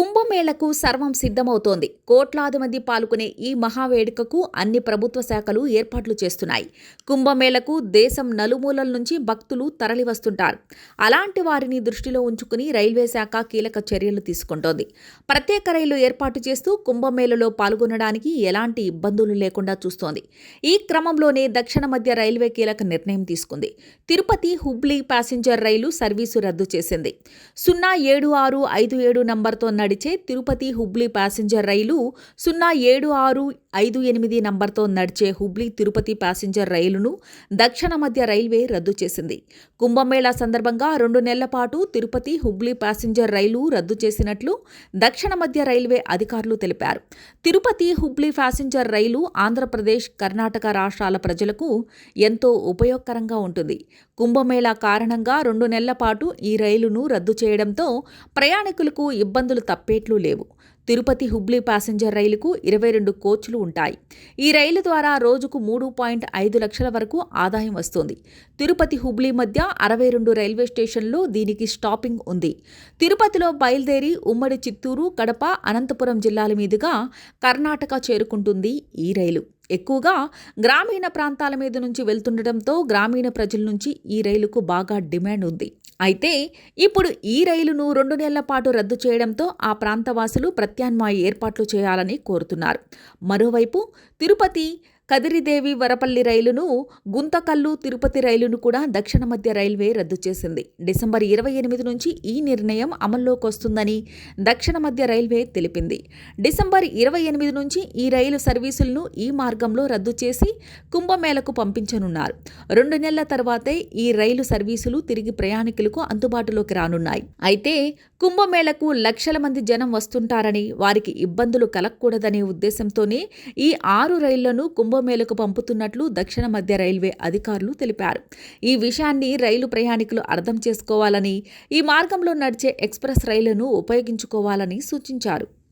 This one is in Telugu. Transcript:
com కుంభమేళకు సర్వం సిద్ధమవుతోంది. కోట్లాది మంది పాల్గొనే ఈ మహావేడుకకు అన్ని ప్రభుత్వ శాఖలు ఏర్పాట్లు చేస్తున్నాయి. కుంభమేళకు దేశం నలుమూలల నుంచి భక్తులు తరలివస్తుంటారు. అలాంటి వారిని దృష్టిలో ఉంచుకుని రైల్వే శాఖ కీలక చర్యలు తీసుకుంటోంది. ప్రత్యేక రైలు ఏర్పాటు చేస్తూ కుంభమేళలో పాల్గొనడానికి ఎలాంటి ఇబ్బందులు లేకుండా చూస్తోంది. ఈ క్రమంలోనే దక్షిణ మధ్య రైల్వే కీలక నిర్ణయం తీసుకుంది. తిరుపతి హుబ్లీ ప్యాసింజర్ రైలు సర్వీసు రద్దు చేసింది. సున్నా ఏడు ఆరు ఐదు ఏడు నంబర్తో నడిచే తిరుపతి హుబ్లీ ప్యాసింజర్ రైలు సున్నా ఏడు ఆరు ఐదు ఎనిమిది నంబర్తో నడిచే హుబ్లీ తిరుపతి ప్యాసింజర్ రైలును దక్షిణ మధ్య రైల్వే రద్దు చేసింది. కుంభమేళా సందర్భంగా రెండు నెలల పాటు తిరుపతి హుబ్లీ ప్యాసింజర్ రైలు రద్దు చేసినట్లు దక్షిణ మధ్య రైల్వే అధికారులు తెలిపారు. తిరుపతి హుబ్లీ ప్యాసింజర్ రైలు ఆంధ్రప్రదేశ్ కర్ణాటక రాష్ట్రాల ప్రజలకు ఎంతో ఉపయోగకరంగా ఉంటుంది. కుంభమేళా కారణంగా రెండు నెలల పాటు ఈ రైలును రద్దు చేయడంతో ప్రయాణికులకు ఇబ్బందులు తప్పేట్లు లేవు. తిరుపతి హుబ్లీ ప్యాసింజర్ రైలుకు ఇరవై రెండు కోచ్లు ఉంటాయి. ఈ రైలు ద్వారా రోజుకు మూడు పాయింట్ ఐదు లక్షల వరకు ఆదాయం వస్తుంది. తిరుపతి హుబ్లీ మధ్య అరవై రెండు రైల్వే స్టేషన్లో దీనికి స్టాపింగ్ ఉంది. తిరుపతిలో బయలుదేరి ఉమ్మడి చిత్తూరు కడప అనంతపురం జిల్లాల మీదుగా కర్ణాటక చేరుకుంటుంది ఈ రైలు. ఎక్కువగా గ్రామీణ ప్రాంతాల మీద నుంచి వెళ్తుండటంతో గ్రామీణ ప్రజల నుంచి ఈ రైలుకు బాగా డిమాండ్ ఉంది. అయితే ఇప్పుడు ఈ రైలును రెండు నెలల పాటు రద్దు చేయడంతో ఆ ప్రాంతవాసులు ప్రత్యామ్నాయ ఏర్పాట్లు చేయాలని కోరుతున్నారు. మరోవైపు తిరుపతి కదిరిదేవి వరపల్లి రైలును గుంతకల్లు తిరుపతి రైలును కూడా దక్షిణ మధ్య రైల్వే రద్దు చేసింది. డిసెంబర్ ఇరవై ఎనిమిది నుంచి ఈ నిర్ణయం అమల్లోకి వస్తుందని దక్షిణ మధ్య రైల్వే తెలిపింది. డిసెంబర్ ఇరవై ఎనిమిది నుంచి ఈ రైలు సర్వీసులను ఈ మార్గంలో రద్దు చేసి కుంభమేళకు పంపించనున్నారు. రెండు నెలల తర్వాతే ఈ రైలు సర్వీసులు తిరిగి ప్రయాణికులకు అందుబాటులోకి రానున్నాయి. అయితే కుంభమేళకు లక్షల మంది జనం వస్తుంటారని వారికి ఇబ్బందులు కలగకూడదనే ఉద్దేశంతోనే ఈ ఆరు రైళ్ళను కుంభమేళకు పంపుతున్నట్లు దక్షిణ మధ్య రైల్వే అధికారులు తెలిపారు. ఈ విషయాన్ని రైలు ప్రయాణికులు అర్థం చేసుకోవాలని ఈ మార్గంలో నడిచే ఎక్స్ప్రెస్ రైళ్ళను ఉపయోగించుకోవాలని సూచించారు.